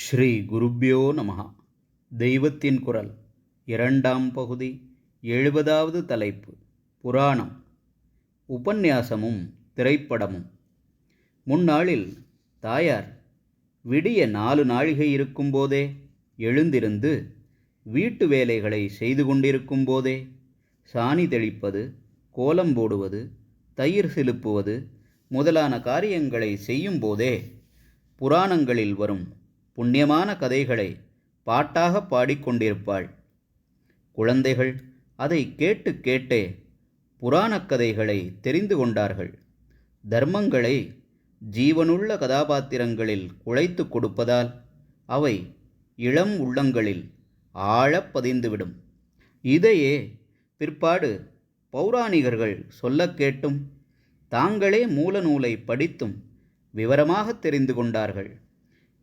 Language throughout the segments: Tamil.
ஸ்ரீ குருப்யோ நமகா தெய்வத்தின் குரல் இரண்டாம் பகுதி எழுபதாவது தலைப்பு புராணம். உபன்யாசமும் திரைப்படமும். முன்னாளில் தாயார் விடிய நாலு நாழிகை இருக்கும்போதே எழுந்திருந்து வீட்டு வேலைகளை செய்து கொண்டிருக்கும் போதே சாணி தெளிப்பது கோலம் போடுவது தயிர் சிலுப்புவது முதலான காரியங்களை செய்யும்போதே புராணங்களில் வரும் புண்ணியமான கதைகளை பாட்டாக பாடிக்கொண்டிருப்பாள். குழந்தைகள் அதை கேட்டு கேட்டே புராணக் கதைகளை தெரிந்து கொண்டார்கள். தர்மங்களை ஜீவனுள்ள கதாபாத்திரங்களில் குழைத்து கொடுப்பதால் அவை இளம் உள்ளங்களில் ஆழப் பதிந்துவிடும். இதையே பிற்பாடு பௌராணிகர்கள் சொல்லக் கேட்டும் தாங்களே மூல நூலை படித்தும் விவரமாக தெரிந்து கொண்டார்கள்.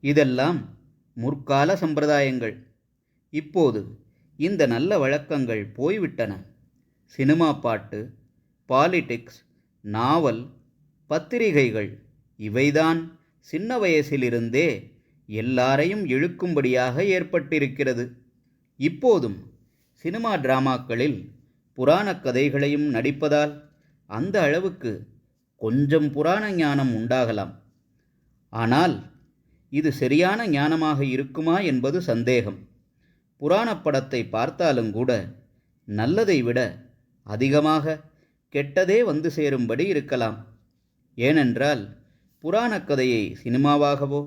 இதெல்லாம் முற்கால சம்பிரதாயங்கள். இப்போது இந்த நல்ல வழக்கங்கள் போய்விட்டன. சினிமா பாட்டு பாலிடிக்ஸ் நாவல் பத்திரிகைகள் இவைதான் சின்ன வயசிலிருந்தே எல்லாரையும் இழுக்கும்படியாக ஏற்பட்டிருக்கிறது. இப்போதும் சினிமா டிராமாக்களில் புராணக் கதைகளையும் நடிப்பதால் அந்த அளவுக்கு கொஞ்சம் புராண ஞானம் உண்டாகலாம். ஆனால் இது சரியான ஞானமாக இருக்குமா என்பது சந்தேகம். புராணப் படத்தை பார்த்தாலும் கூட நல்லதை விட அதிகமாக கெட்டதே வந்து சேரும்படி இருக்கலாம். ஏனென்றால் புராணக் கதையை சினிமாவாகவோ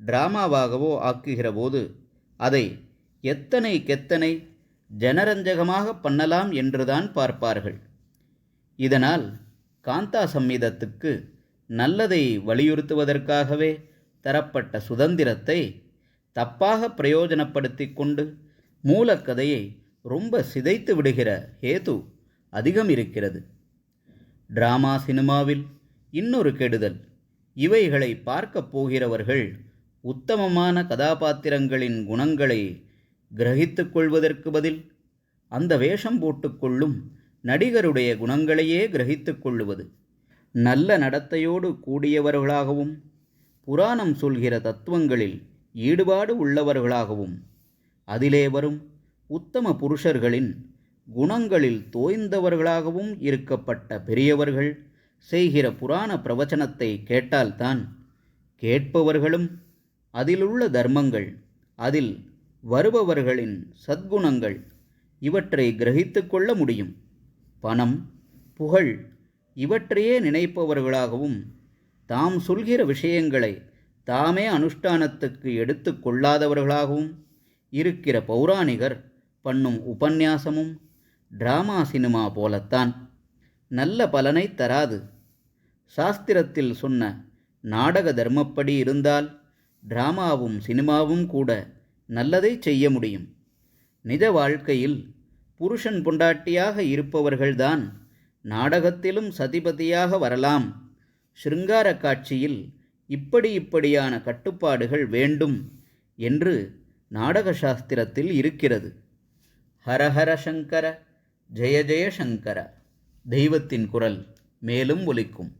டிராமாவாகவோ ஆக்குகிற போது அதை எத்தனை கெத்தனை ஜனரஞ்சகமாக பண்ணலாம் என்றுதான் பார்ப்பார்கள். இதனால் காந்தா சம்மீதத்துக்கு நல்லதை வலியுறுத்துவதற்காகவே தரப்பட்ட சுதந்திரத்தை தப்பாக பிரயோஜனப்படுத்தி கொண்டு மூலக்கதையை ரொம்ப சிதைத்து விடுகிற ஹேது அதிகம் இருக்கிறது டிராமா சினிமாவில் இன்னொரு கெடுதல். இவைகளை பார்க்கப் போகிறவர்கள் உத்தமமான கதாபாத்திரங்களின் குணங்களை கிரகித்துக் கொள்வதற்கு பதில் அந்த வேஷம் போட்டுக்கொள்ளும் நடிகருடைய குணங்களையே கிரகித்துக் கொள்ளுவது. நல்ல நடத்தையோடு கூடியவர்களாகவும் புராணம் சொல்கிற தத்துவங்களில் ஈடுபாடு உள்ளவர்களாகவும் அதிலே வரும் உத்தம புருஷர்களின் குணங்களில் தோய்ந்தவர்களாகவும் இருக்கப்பட்ட பெரியவர்கள் செய்கிற புராண பிரவச்சனத்தை கேட்டால்தான் கேட்பவர்களும் அதிலுள்ள தர்மங்கள் அதில் வருபவர்களின் சத்குணங்கள் இவற்றை கிரகித்து கொள்ள முடியும். பணம் புகழ் இவற்றையே நினைப்பவர்களாகவும் தாம் சொல்கிற விஷயங்களை தாமே அனுஷ்டானத்துக்கு எடுத்து கொள்ளாதவர்களாகவும் இருக்கிற பௌராணிகர் பண்ணும் உபன்யாசமும் டிராமா சினிமா போலத்தான். நல்ல பலனை தராது. சாஸ்திரத்தில் சொன்ன நாடக தர்மப்படி இருந்தால் டிராமாவும் சினிமாவும் கூட நல்லதை செய்ய முடியும். நிஜ வாழ்க்கையில் புருஷன் பொண்டாட்டியாக இருப்பவர்கள்தான் நாடகத்திலும் சதிபதியாக வரலாம். சிருங்கார காட்சியில் இப்படி இப்படியான கட்டுப்பாடுகள் வேண்டும் என்று நாடக சாஸ்திரத்தில் இருக்கிறது ஹரஹர சங்கர ஜெய ஜெய சங்கர தெய்வத்தின் குரல் மேலும் ஒலிக்கும்.